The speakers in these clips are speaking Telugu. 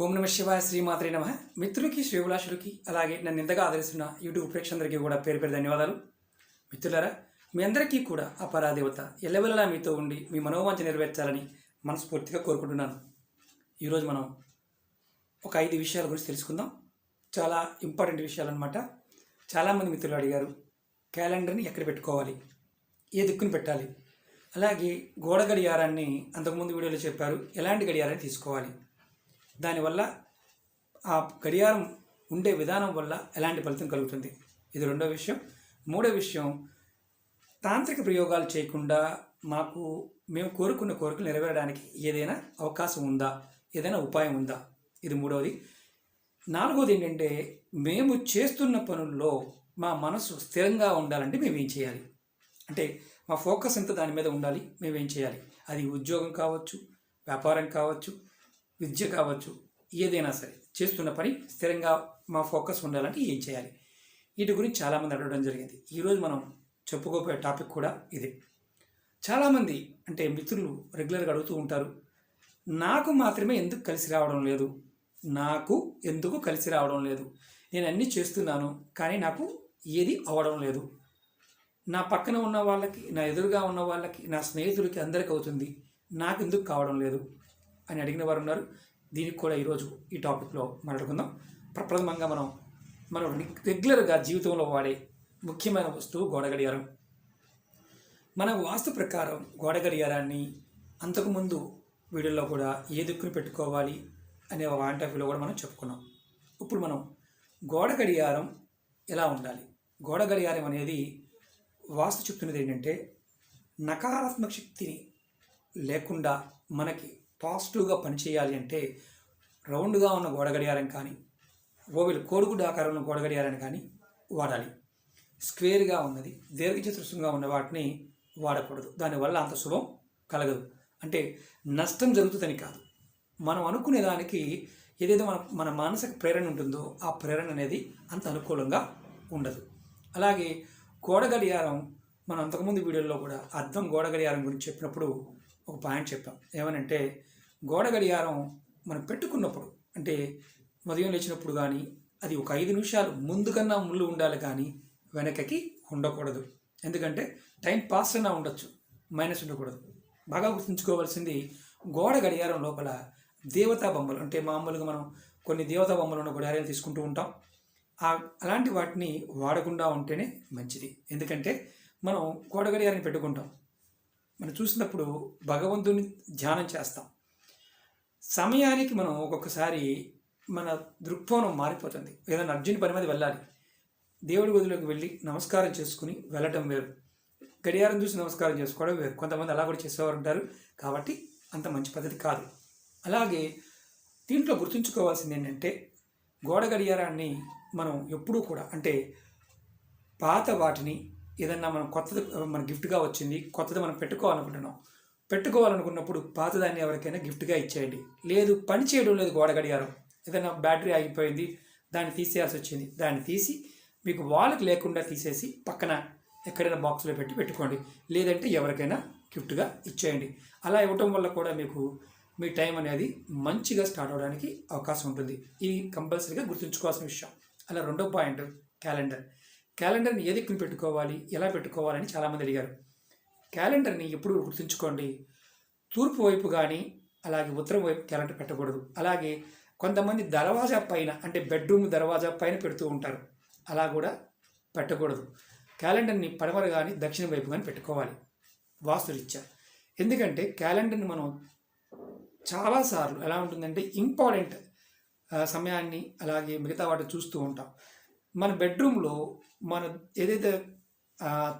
ఓం నమ శివాయ శ్రీమాత్రి నమ. మిత్రులకి శ్రీభిలాషులకి అలాగే నన్ను ఇంతగా ఆదరిస్తున్న యూట్యూబ్ ప్రేక్షకులందరికీ కూడా పేరు పేరు ధన్యవాదాలు. మిత్రులారా మీ అందరికీ కూడా ఆ ఎల్లవెల్లలా మీతో ఉండి మీ మనోవాంఛ నెరవేర్చాలని మనస్ఫూర్తిగా కోరుకుంటున్నాను. ఈరోజు మనం ఒక ఐదు విషయాల గురించి తెలుసుకుందాం. చాలా ఇంపార్టెంట్ విషయాలు అనమాట చాలామంది మిత్రులు అడిగారు క్యాలెండర్ని ఎక్కడ పెట్టుకోవాలి? ఏ దిక్కుని పెట్టాలి? అలాగే గోడ గడియారాన్ని అంతకుముందు వీడియోలో చెప్పారు ఎలాంటి గడియారాన్ని తీసుకోవాలి? దానివల్ల ఆ గడియారం ఉండే విధానం వల్ల ఎలాంటి ఫలితం కలుగుతుంది? ఇది రెండో విషయం. మూడో విషయం తాంత్రిక ప్రయోగాలు చేయకుండా మాకు మేము కోరుకున్న కోరికలు నెరవేరడానికి ఏదైనా అవకాశం ఉందా? ఏదైనా ఉపాయం ఉందా? ఇది మూడవది. నాలుగోది ఏంటంటే మేము చేస్తున్న పనుల్లో మా మనసు స్థిరంగా ఉండాలంటే మేము ఏం చేయాలి? అంటే మా ఫోకస్ ఎంత దాని మీద ఉండాలి? మేము ఏం చేయాలి? అది ఉద్యోగం కావచ్చు వ్యాపారం కావచ్చు విద్య కావచ్చు ఏదైనా సరే. చేస్తున్న పని స్థిరంగా మా ఫోకస్ ఉండాలంటే ఏం చేయాలి? వీటి గురించి చాలామంది అడగడం జరిగింది. ఈరోజు మనం చెప్పుకోబోయే టాపిక్ కూడా ఇదే. చాలామంది అంటే మిత్రులు రెగ్యులర్గా అడుగుతూ ఉంటారు నాకు మాత్రమే ఎందుకు కలిసి రావడం లేదు? నాకు ఎందుకు కలిసి రావడం లేదు? నేను అన్నీ చేస్తున్నాను కానీ నాకు ఏది అవడం లేదు. నా పక్కన ఉన్న వాళ్ళకి నా ఎదురుగా ఉన్న వాళ్ళకి నా స్నేహితులకి అందరికీ అవుతుంది. నాకు ఎందుకు కావడం లేదు? అని అడిగిన వారు ఉన్నారు. దీనికి కూడా ఈరోజు ఈ టాపిక్లో మాట్లాడుకుందాం. ప్రప్రథమంగా మనం మనం రెగ్యులర్గా జీవితంలో వాడే ముఖ్యమైన వస్తువు గోడ గడియారం మన వాస్తు ప్రకారం గోడ గడియారాన్ని అంతకుముందు వీడియోలో కూడా ఏ దిక్కును పెట్టుకోవాలి అనే పాయింట్ ఆఫ్ కూడా మనం చెప్పుకున్నాం. ఇప్పుడు మనం గోడ గడియారం ఎలా ఉండాలి? గోడ గడియారం అనేది వాస్తు చెప్తున్నది ఏంటంటే నకారాత్మక శక్తిని లేకుండా మనకి పాజిటివ్గా పనిచేయాలి అంటే రౌండ్గా ఉన్న గోడ గడియారం కానీ ఓవిల్ కోడిగుడ్డు ఆకారంలో గోడ గడియారాన్ని కానీ వాడాలి. స్క్వేర్గా ఉన్నది దీర్ఘచతురస్రంగా ఉన్న వాటిని వాడకూడదు. దానివల్ల అంత శుభం కలగదు. అంటే నష్టం జరుగుతుందని కాదు. మనం అనుకునే దానికి ఏదైతే మన మన మానసిక ప్రేరణ ఉంటుందో ఆ ప్రేరణ అనేది అంత అనుకూలంగా ఉండదు. అలాగే గోడ గడియారం మనం అంతకుముందు వీడియోలో కూడా అర్థం గోడ గడియారం గురించి చెప్పినప్పుడు ఒక పాయింట్ చెప్పాం. ఏమనంటే గోడ గడియారం మనం పెట్టుకున్నప్పుడు అంటే ఉదయం లేచినప్పుడు కానీ అది ఒక ఐదు నిమిషాలు ముందు కన్నా ముళ్ళు ఉండాలి కానీ వెనకకి ఉండకూడదు. ఎందుకంటే టైం పాస్ అయినా ఉండొచ్చు మైనస్ ఉండకూడదు. బాగా గుర్తుంచుకోవాల్సింది గోడ గడియారం లోపల దేవతా బొమ్మలు అంటే మామూలుగా మనం కొన్ని దేవతా బొమ్మలు ఉన్న గడియారాలు తీసుకుంటూ ఉంటాం. ఆ అలాంటి వాటిని వాడకుండా ఉంటేనే మంచిది. ఎందుకంటే మనం గోడ గడియారాన్ని పెట్టుకుంటాం. మనం చూసినప్పుడు భగవంతుని ధ్యానం చేస్తాం. సమయానికి మనం ఒక్కొక్కసారి మన దృక్కోణం మారిపోతుంది. ఏదైనా అర్జున్ పని మీద వెళ్ళాలి. దేవుడి గదిలోకి వెళ్ళి నమస్కారం చేసుకుని వెళ్ళటం వేరు. గడియారం చూసి నమస్కారం చేసుకోవడం వేరు. కొంతమంది అలా కూడా చేసేవారు ఉంటారు. కాబట్టి అంత మంచి పద్ధతి కాదు. అలాగే దీంట్లో గుర్తుంచుకోవాల్సింది ఏంటంటే గోడ గడియారాన్ని మనం ఎప్పుడూ కూడా అంటే పాత వాటిని ఏదన్నా మనం కొత్తది మన గిఫ్ట్గా వచ్చింది కొత్తది మనం పెట్టుకోవాలనుకుంటున్నాం. పెట్టుకోవాలనుకున్నప్పుడు పాతదాన్ని ఎవరికైనా గిఫ్ట్గా ఇచ్చేయండి. లేదు పని చేయడం లేదు గోడ గడియారం ఏదైనా బ్యాటరీ ఆగిపోయింది దాన్ని తీసేయాల్సి వచ్చింది. దాన్ని తీసి మీకు వాళ్ళకి లేకుండా తీసేసి పక్కన ఎక్కడైనా బాక్స్లో పెట్టి పెట్టుకోండి. లేదంటే ఎవరికైనా గిఫ్ట్గా ఇచ్చేయండి. అలా ఇవ్వటం వల్ల కూడా మీకు మీ టైం అనేది మంచిగా స్టార్ట్ అవడానికి అవకాశం ఉంటుంది. ఇది కంపల్సరీగా గుర్తుంచుకోవాల్సిన విషయం. అలా రెండో పాయింట్ క్యాలెండర్. క్యాలెండర్ని ఏ పెట్టుకోవాలి ఎలా పెట్టుకోవాలని చాలామంది అడిగారు. క్యాలెండర్ని ఎప్పుడు గుర్తుంచుకోండి. తూర్పు వైపు కానీ అలాగే ఉత్తరం వైపు క్యాలెండర్ పెట్టకూడదు. అలాగే కొంతమంది దర్వాజా పైన అంటే బెడ్రూమ్ దర్వాజా పైన పెడుతూ ఉంటారు. అలా కూడా పెట్టకూడదు. క్యాలెండర్ని పడమర కానీ దక్షిణ వైపు కానీ పెట్టుకోవాలి. వాస్తురీత్యా. ఎందుకంటే క్యాలెండర్ని మనం చాలాసార్లు ఎలా ఉంటుందంటే ఇంపార్టెంట్ సమయాన్ని అలాగే మిగతా వాటి చూస్తూ ఉంటాం. మన బెడ్రూమ్లో మన ఏదైతే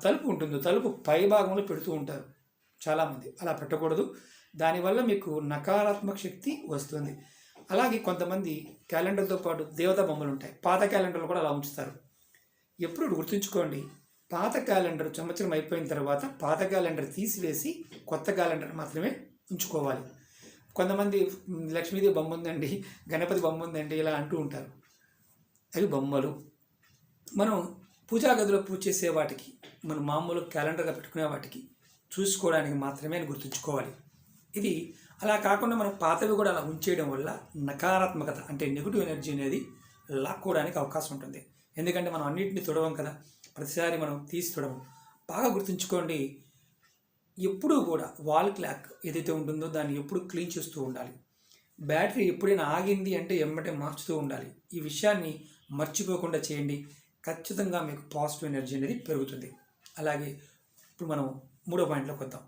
తలుపు ఉంటుందో. తలుపు పై భాగంలో పెడుతూ ఉంటారు చాలామంది. అలా పెట్టకూడదు. దానివల్ల మీకు నకారాత్మక శక్తి వస్తుంది. అలాగే కొంతమంది క్యాలెండర్తో పాటు దేవతా బొమ్మలు ఉంటాయి. పాత క్యాలెండర్లు కూడా అలా ఉంచుతారు. ఎప్పుడు గుర్తుంచుకోండి. పాత క్యాలెండర్ సంవత్సరం అయిపోయిన తర్వాత పాత క్యాలెండర్ తీసివేసి కొత్త క్యాలెండర్ మాత్రమే ఉంచుకోవాలి. కొంతమంది లక్ష్మీదేవి బొమ్మ ఉందండి గణపతి బొమ్మ ఉందండి ఇలా అంటూ ఉంటారు. అవి బొమ్మలు. మనం పూజా గదిలో పూజ చేసే వాటికి మనం మామూలు క్యాలెండర్గా పెట్టుకునే వాటికి చూసుకోవడానికి మాత్రమే అని గుర్తుంచుకోవాలి. ఇది అలా కాకుండా మనం పాతవి కూడా అలా ఉంచేయడం వల్ల నకారాత్మకత అంటే నెగిటివ్ ఎనర్జీ అనేది లాక్కోవడానికి అవకాశం ఉంటుంది. ఎందుకంటే మనం అన్నింటినీ తుడవం కదా. ప్రతిసారి మనం తీసి తుడవం. బాగా గుర్తుంచుకోండి ఎప్పుడూ కూడా వాల్ క్లాక్ ఏదైతే ఉంటుందో దాన్ని ఎప్పుడు క్లీన్ చేస్తూ ఉండాలి. బ్యాటరీ ఎప్పుడైనా ఆగింది అంటే ఎమ్మటే మార్చుతూ ఉండాలి. ఈ విషయాన్ని మర్చిపోకుండా చేయండి. ఖచ్చితంగా మీకు పాజిటివ్ ఎనర్జీ అనేది పెరుగుతుంది. అలాగే ఇప్పుడు మనం మూడో పాయింట్లోకి వద్దాం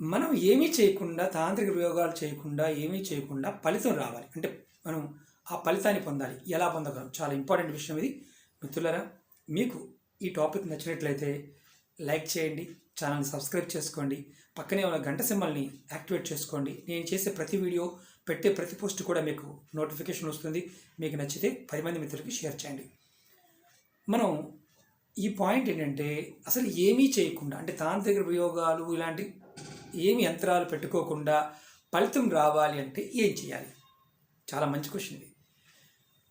మనం ఏమీ చేయకుండా తాంత్రిక ప్రయోగాలు చేయకుండా ఏమీ చేయకుండా ఫలితం రావాలి. అంటే మనం ఆ ఫలితాన్ని పొందాలి. ఎలా పొందగలం? చాలా ఇంపార్టెంట్ విషయం ఇది. మిత్రులరా మీకు ఈ టాపిక్ నచ్చినట్లయితే లైక్ చేయండి ఛానల్ని సబ్స్క్రైబ్ చేసుకోండి పక్కనే ఉన్న గంట సింబల్ని యాక్టివేట్ చేసుకోండి. నేను చేసే ప్రతి వీడియో పెట్టే ప్రతి పోస్ట్ కూడా మీకు నోటిఫికేషన్ వస్తుంది. మీకు నచ్చితే పది మంది మిత్రులకి షేర్ చేయండి. మనం ఈ పాయింట్ ఏంటంటే అసలు ఏమీ చేయకుండా అంటే తాంత్రిక ప్రయోగాలు ఇలాంటి ఏమి యంత్రాలు పెట్టుకోకుండా ఫలితం రావాలి అంటే ఏం చేయాలి? చాలా మంచి క్వశ్చన్ ఇది.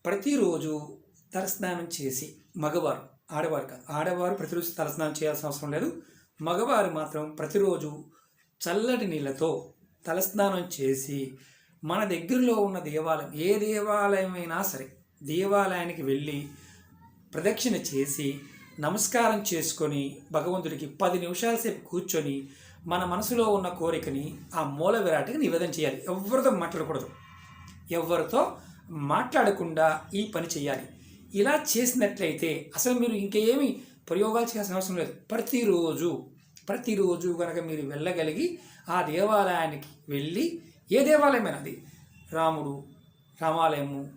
ప్రతిరోజు తలస్నానం చేసి మగవారు ఆడవారు కాదు ఆడవారు ప్రతిరోజు తలస్నానం చేయాల్సిన అవసరం లేదు. మగవారు మాత్రం ప్రతిరోజు చల్లటి నీళ్ళతో తలస్నానం చేసి మన దగ్గరలో ఉన్న దేవాలయం ఏ దేవాలయమైనా సరే దేవాలయానికి వెళ్ళి ప్రదక్షిణ చేసి నమస్కారం చేసుకొని భగవంతుడికి పది నిమిషాల సేపు కూర్చొని మన మనసులో ఉన్న కోరికని ఆ మూల విరాటికి నివేదన చేయాలి. ఎవరితో మాట్లాడకూడదు. ఎవరితో మాట్లాడకుండా ఈ పని చేయాలి. ఇలా చేసినట్లయితే అసలు మీరు ఇంకేమి ప్రయోగాలు చేయాల్సిన అవసరం లేదు. ప్రతిరోజు ప్రతిరోజు కనుక మీరు వెళ్ళగలిగి ఆ దేవాలయానికి వెళ్ళి ఏ దేవాలయమైనా అది రాముడు రామాలయము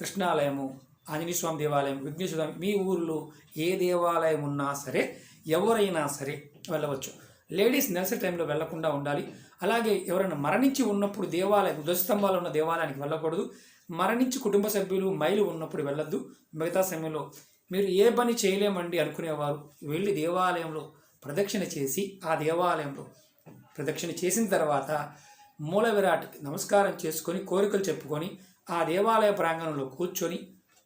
కృష్ణాలయము ఆంజనేయ స్వామి దేవాలయం విఘ్నేశ్వర మీ ఊరిలో ఏ దేవాలయం ఉన్నా సరే ఎవరైనా సరే వెళ్ళవచ్చు. లేడీస్ నెలసరి టైంలో వెళ్ళకుండా ఉండాలి. అలాగే ఎవరైనా మరణించి ఉన్నప్పుడు దేవాలయం ధ్వజస్తంభాలు ఉన్న దేవాలయానికి వెళ్ళకూడదు. మరణించి కుటుంబ సభ్యులు మైలు ఉన్నప్పుడు వెళ్ళొద్దు. మిగతా సమయంలో మీరు ఏ పని చేయలేమండి అనుకునేవారు. వెళ్ళి దేవాలయంలో ప్రదక్షిణ చేసి ఆ దేవాలయంలో ప్రదక్షిణ చేసిన తర్వాత మూల విరాట్కి నమస్కారం చేసుకొని కోరికలు చెప్పుకొని ఆ దేవాలయ ప్రాంగణంలో కూర్చొని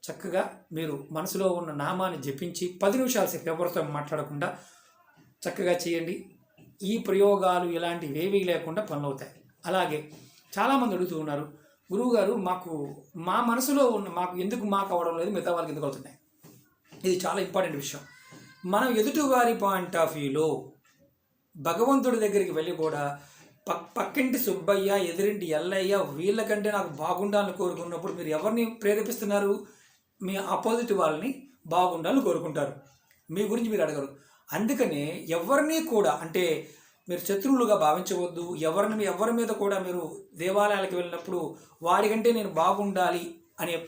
చక్కగా మీరు మనసులో ఉన్న నామాన్ని జపించి పది నిమిషాల సేపు ఎవరితో మాట్లాడకుండా చక్కగా చేయండి. ఈ ప్రయోగాలు ఇలాంటివి ఏవీ లేకుండా పనులవుతాయి అలాగే చాలామంది అడుగుతూ ఉన్నారు గురువుగారు మాకు మా మనసులో ఉన్న మాకు ఎందుకు మాకు అవ్వడం లేదు మిగతా వాళ్ళకి ఎందుకు అవుతున్నాయి? ఇది చాలా ఇంపార్టెంట్ విషయం. మనం ఎదుటివారి పాయింట్ ఆఫ్ వ్యూలో భగవంతుడి దగ్గరికి వెళ్ళి కూడా పక్కింటి సుబ్బయ్య ఎదురింటి ఎల్లయ్య వీళ్ళకంటే నాకు బాగుండాలని కోరుకున్నప్పుడు మీరు ఎవరిని ప్రేరేపిస్తున్నారు? మీ ఆపోజిట్ వాళ్ళని బాగుండాలని కోరుకుంటారు. మీ గురించి మీరు అడగరు. అందుకనే ఎవరిని కూడా అంటే మీరు శత్రువులుగా భావించవద్దు. ఎవరిని ఎవరి మీద కూడా మీరు దేవాలయాలకు వెళ్ళినప్పుడు వాడికంటే నేను బాగుండాలి అనే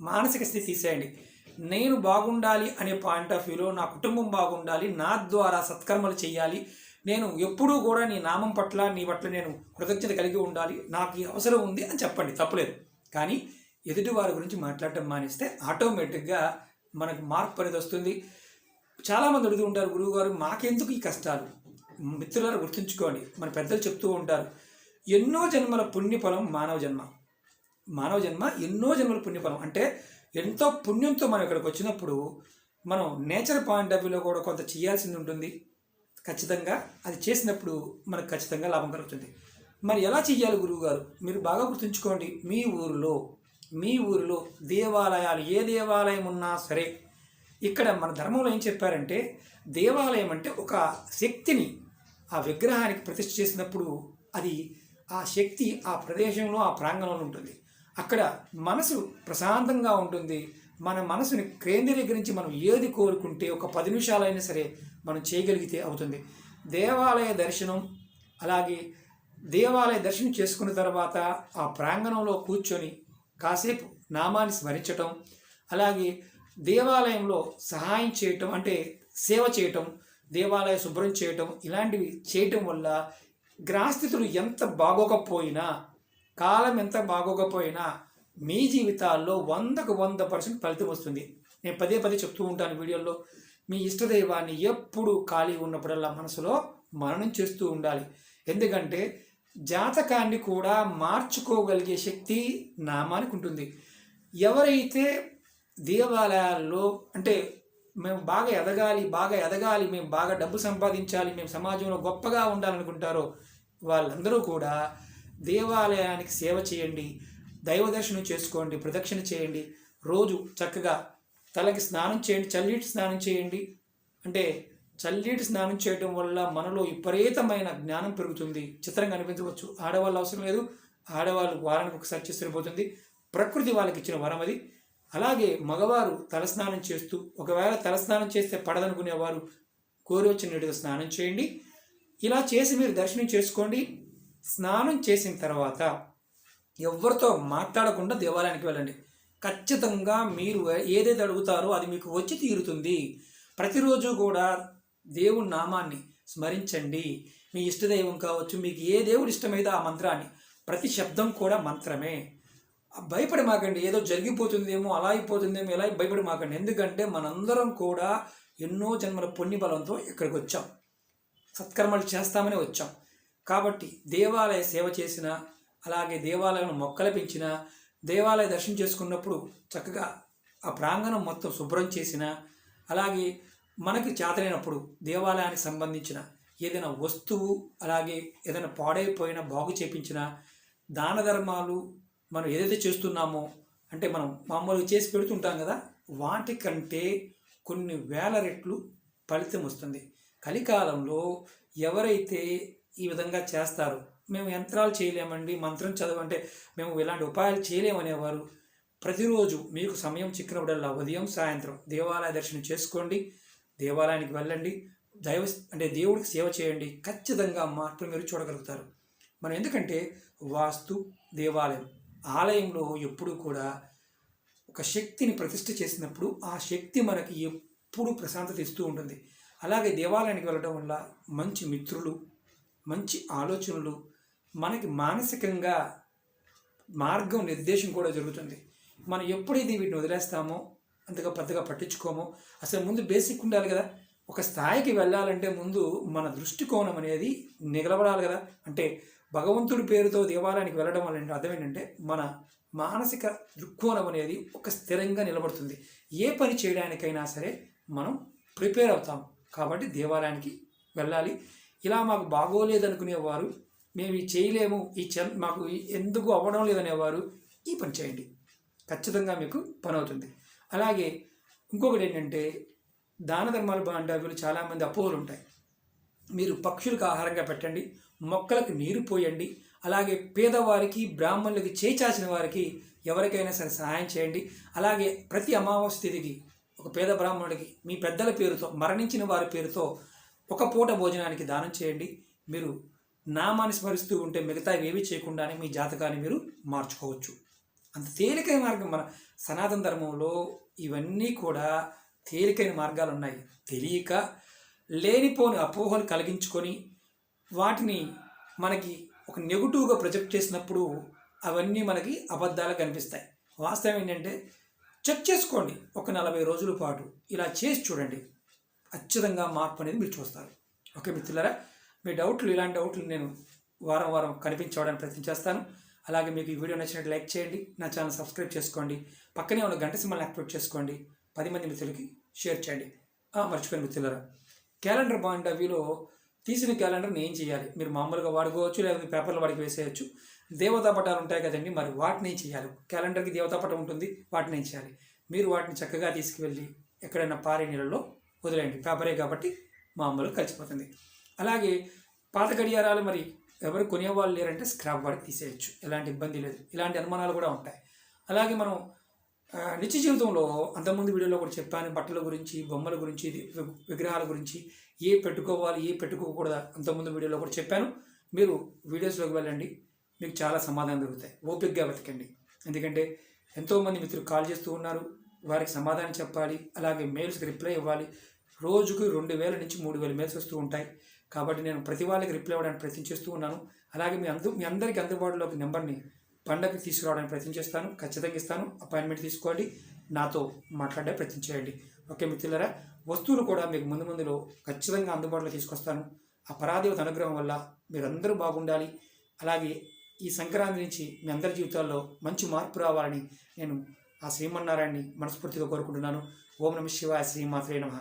మానసిక స్థితి తీసేయండి. నేను బాగుండాలి అనే పాయింట్ ఆఫ్ వ్యూలో నా కుటుంబం బాగుండాలి. నా ద్వారా సత్కర్మలు చేయాలి. నేను ఎప్పుడూ కూడా నీ నామం పట్ల నీ పట్ల నేను కృతజ్ఞత కలిగి ఉండాలి. నాకు ఈ అవసరం ఉంది అని చెప్పండి. తప్పలేదు. కానీ ఎదుటి వారి గురించి మాట్లాడటం మానేస్తే ఆటోమేటిక్గా మనకు మార్పు అనేది వస్తుంది. చాలామంది అడుగుతూ ఉంటారు గురువుగారు మాకెందుకు ఈ కష్టాలు? మిత్రులను గుర్తుంచుకోండి. మన పెద్దలు చెప్తూ ఉంటారు ఎన్నో జన్మల పుణ్యఫలం మానవ జన్మ. మానవ జన్మ ఎన్నో జన్మల పుణ్యఫలం. అంటే ఎంతో పుణ్యంతో మనం ఇక్కడికి వచ్చినప్పుడు మనం నేచర్ పాయింట్ ఆఫ్ వ్యూలో కూడా కొంత చేయాల్సింది ఉంటుంది. ఖచ్చితంగా అది చేసినప్పుడు మనకు ఖచ్చితంగా లాభం కలుగుతుంది. మరి ఎలా చెయ్యాలి గురువుగారు? మీరు బాగా గుర్తుంచుకోండి. మీ ఊరిలో మీ ఊరిలో దేవాలయాలు ఏ దేవాలయం ఉన్నా సరే ఇక్కడ మన ధర్మంలో ఏం చెప్పారంటే దేవాలయం అంటే ఒక శక్తిని ఆ విగ్రహానికి ప్రతిష్ఠ చేసినప్పుడు అది ఆ శక్తి ఆ ప్రదేశంలో ఆ ప్రాంగణంలో ఉంటుంది. అక్కడ మనసు ప్రశాంతంగా ఉంటుంది. మన మనసుని కేంద్రీకరించి మనం ఏది కోరుకుంటే ఒక పది నిమిషాలైనా సరే మనం చేయగలిగితే అవుతుంది. దేవాలయ దర్శనం అలాగే దేవాలయ దర్శనం చేసుకున్న తర్వాత ఆ ప్రాంగణంలో కూర్చొని కాసేపు నామాన్ని స్మరించటం అలాగే దేవాలయంలో సహాయం చేయటం అంటే సేవ చేయటం దేవాలయ శుభ్రం చేయటం ఇలాంటివి చేయటం వల్ల గ్రాస్థితులు ఎంత బాగోకపోయినా కాలం ఎంత బాగోకపోయినా మీ జీవితాల్లో వందకు వంద పర్సెంట్ ఫలితం వస్తుంది. నేను పదే పదే చెప్తూ ఉంటాను వీడియోల్లో. మీ ఇష్టదైవాన్ని ఎప్పుడు ఖాళీ ఉన్నప్పుడల్లా మనసులో మననం చేస్తూ ఉండాలి. ఎందుకంటే జాతకాన్ని కూడా మార్చుకోగలిగే శక్తి నామానికి ఉంటుంది. ఎవరైతే దేవాలయాల్లో అంటే మేము బాగా ఎదగాలి బాగా ఎదగాలి మేము బాగా డబ్బు సంపాదించాలి మేము సమాజంలో గొప్పగా ఉండాలనుకుంటారో వాళ్ళందరూ కూడా దేవాలయానికి సేవ చేయండి దైవ దర్శనం చేసుకోండి ప్రదక్షిణ చేయండి. రోజు చక్కగా తలకి స్నానం చేయండి చల్లీటి స్నానం చేయండి. అంటే చల్లీటి స్నానం చేయడం వల్ల మనలో విపరీతమైన జ్ఞానం పెరుగుతుంది. చిత్రంగా అనిపించవచ్చు. ఆడవాళ్ళు అవసరం లేదు. ఆడవాళ్ళు వారానికి ఒకసారి చేసి సరిపోతుంది. ప్రకృతి వాళ్ళకి ఇచ్చిన వరం అది. అలాగే మగవారు తలస్నానం చేస్తూ ఒకవేళ తలస్నానం చేస్తే పడదనుకునేవారు గోరువెచ్చని నీటితో స్నానం చేయండి. ఇలా చేసి మీరు దర్శనం చేసుకోండి. స్నానం చేసిన తర్వాత ఎవరితో మాట్లాడకుండా దేవాలయానికి వెళ్ళండి. ఖచ్చితంగా మీరు ఏదైతే అడుగుతారో అది మీకు వచ్చి తీరుతుంది. ప్రతిరోజు కూడా దేవుడి నామాన్ని స్మరించండి. మీ ఇష్టదైవం కావచ్చు మీకు ఏ దేవుడు ఇష్టమైతే ఆ మంత్రాన్ని ప్రతి శబ్దం కూడా మంత్రమే. భయపడి మాకండి ఏదో జరిగిపోతుందేమో అలా అయిపోతుందేమో ఎలా భయపడి మాకండి ఎందుకంటే మనందరం కూడా ఎన్నో జన్మల పుణ్యబలంతో ఇక్కడికి వచ్చాం. సత్కర్మలు చేస్తామని వచ్చాం. కాబట్టి దేవాలయ సేవ చేసిన అలాగే దేవాలయంలో మొక్కలు పెంచిన దేవాలయ దర్శనం చేసుకున్నప్పుడు చక్కగా ఆ ప్రాంగణం మొత్తం శుభ్రం చేసిన అలాగే మనకి చేతనైనప్పుడు దేవాలయానికి సంబంధించిన ఏదైనా వస్తువు అలాగే ఏదైనా పాడైపోయిన బాగు చేపించిన దాన ధర్మాలు మనం ఏదైతే చేస్తున్నామో అంటే మనం మామూలుగా చేసి పెడుతుంటాం కదా వాటికంటే కొన్ని వేల రెట్లు ఫలితం వస్తుంది. కలికాలంలో ఎవరైతే ఈ విధంగా చేస్తారో మేము యంత్రాలు చేయలేమండి మంత్రం చదవంటే మేము ఇలాంటి ఉపాయాలు చేయలేమనేవారు. ప్రతిరోజు మీకు సమయం చిక్కినప్పుడల్లా ఉదయం సాయంత్రం దేవాలయ దర్శనం చేసుకోండి దేవాలయానికి వెళ్ళండి దైవ అంటే దేవుడికి సేవ చేయండి ఖచ్చితంగా మార్పులు మీరు చూడగలుగుతారు. మనం ఎందుకంటే వాస్తు దేవాలయం ఆలయంలో ఎప్పుడూ కూడా ఒక శక్తిని ప్రతిష్ఠ చేసినప్పుడు ఆ శక్తి మనకి ఎప్పుడూ ప్రశాంతత ఇస్తూ ఉంటుంది. అలాగే దేవాలయానికి వెళ్ళడం వల్ల మంచి మిత్రులు మంచి ఆలోచనలు మనకి మానసికంగా మార్గం నిర్దేశం కూడా జరుగుతుంది. మనం ఎప్పుడైతే వీటిని వదిలేస్తామో అంతగా పెద్దగా పట్టించుకోమో అసలు ముందు బేసిక్ ఉండాలి కదా. ఒక స్థాయికి వెళ్ళాలంటే ముందు మన దృష్టికోణం అనేది నిలబడాలి కదా. అంటే భగవంతుడి పేరుతో దేవాలయానికి వెళ్ళడం వల్ల అర్థం ఏంటంటే మన మానసిక దృక్కోణం అనేది ఒక స్థిరంగా నిలబడుతుంది. ఏ పని చేయడానికైనా సరే మనం ప్రిపేర్ అవుతాం. కాబట్టి దేవాలయానికి వెళ్ళాలి. ఇలా మాకు బాగోలేదనుకునేవారు మేము ఇది చేయలేము. ఈ చె మాకు ఎందుకు అవ్వడం లేదనేవారు ఈ పని చేయండి. ఖచ్చితంగా మీకు పని అవుతుంది అలాగే ఇంకొకటి ఏంటంటే దాన ధర్మాలు బాగుంటారు చాలామంది అపోహలు ఉంటాయి మీరు పక్షులకు ఆహారంగా పెట్టండి మొక్కలకు నీరు పోయండి అలాగే పేదవారికి బ్రాహ్మణులకి చేచాచిన వారికి ఎవరికైనా సరే సహాయం చేయండి. అలాగే ప్రతి అమావాస్య తిరిగి ఒక పేద బ్రాహ్మణుడికి మీ పెద్దల పేరుతో మరణించిన వారి పేరుతో ఒక పూట భోజనానికి దానం చేయండి. మీరు నామాన్ని స్మరిస్తూ ఉంటే మిగతా ఏవి చేయకుండానే మీ జాతకాన్ని మీరు మార్చుకోవచ్చు. అంత తేలికైన మార్గం మన సనాతన ధర్మంలో ఇవన్నీ కూడా తేలికైన మార్గాలు ఉన్నాయి తెలియక లేనిపోని అపోహలు కలిగించుకొని వాటిని మనకి ఒక నెగిటివ్గా ప్రొజెక్ట్ చేసినప్పుడు అవన్నీ మనకి అబద్ధాలు కనిపిస్తాయి. వాస్తవం ఏంటంటే చెక్ చేసుకోండి ఒక నలభై రోజుల పాటు. ఇలా చేసి చూడండి. ఖచ్చితంగా మార్పు అనేది మీరు చూస్తారు. ఓకే మిత్రులారా మీ డౌట్లు ఇలాంటి డౌట్లు నేను వారం వారం కనిపించడానికి ప్రయత్నం చేస్తాను. అలాగే మీకు ఈ వీడియో నచ్చినట్టు లైక్ చేయండి నా ఛానల్ సబ్స్క్రైబ్ చేసుకోండి పక్కనే ఉన్న గంట సింబల్ని యాక్టివేట్ చేసుకోండి పది మంది మిత్రులకి షేర్ చేయండి. మర్చిపోయిన మిత్రులరా క్యాలెండర్ బాండ్ అవిలో తీసిన క్యాలెండర్ని ఏం చేయాలి? మీరు మామూలుగా వాడుకోవచ్చు లేకపోతే పేపర్లు వాడికి వేసేయచ్చు. దేవతా పటాలు ఉంటాయి కదండి మరి వాటిని ఏం చేయాలి? క్యాలెండర్కి దేవతా పటం ఉంటుంది వాటిని ఏం చేయాలి? మీరు వాటిని చక్కగా తీసుకువెళ్ళి ఎక్కడైనా పారే నీళ్ళలో వదిలేయండి. పేపరే కాబట్టి మామూలుగా కలిసిపోతుంది. అలాగే పాత గడియారాలు మరి ఎవరు కొనేవాళ్ళు లేరంటే స్క్రాప్ వాడికి తీసేయచ్చు. ఎలాంటి ఇబ్బంది లేదు. ఇలాంటి అనుమానాలు కూడా ఉంటాయి. అలాగే మనం నిత్య జీవితంలో అంతకుముందు వీడియోలో కూడా చెప్పాను బట్టల గురించి బొమ్మల గురించి విగ్రహాల గురించి ఏ పెట్టుకోవాలి ఏ పెట్టుకోకూడదు అంతకుముందు వీడియోలో కూడా చెప్పాను. మీరు వీడియోస్లోకి వెళ్ళండి. మీకు చాలా సమాధానం దొరుకుతాయి. ఓపిక్గా వెతకండి. ఎందుకంటే ఎంతోమంది మిత్రులు కాల్ చేస్తూ ఉన్నారు. వారికి సమాధానం చెప్పాలి. అలాగే మెయిల్స్కి రిప్లై ఇవ్వాలి. రోజుకు రెండు వేల నుంచి మూడు వేల మెయిల్స్ వస్తూ ఉంటాయి. కాబట్టి నేను ప్రతి వాళ్ళకి రిప్లై అవ్వడానికి ప్రయత్నం చేస్తూ ఉన్నాను. అలాగే మీ అందు మీ అందరికీ అందుబాటులోకి నెంబర్ని పండగకి తీసుకురావడానికి ప్రయత్నం చేస్తాను. ఖచ్చితంగా ఇస్తాను. అపాయింట్మెంట్ తీసుకోండి. నాతో మాట్లాడే ప్రయత్నం చేయండి. ఓకే మిత్రులరా వస్తువులు కూడా మీకు ముందు ముందులో ఖచ్చితంగా అందుబాటులో తీసుకొస్తాను. ఆ పరాదేవత అనుగ్రహం వల్ల మీరందరూ బాగుండాలి. అలాగే ఈ సంక్రాంతి నుంచి మీ అందరి జీవితాల్లో మంచి మార్పు రావాలని నేను ఆ శ్రీమన్నారాయణని మనస్ఫూర్తిగా కోరుకుంటున్నాను. ఓం నమ శివాయ శ్రీమాత్రే నమ.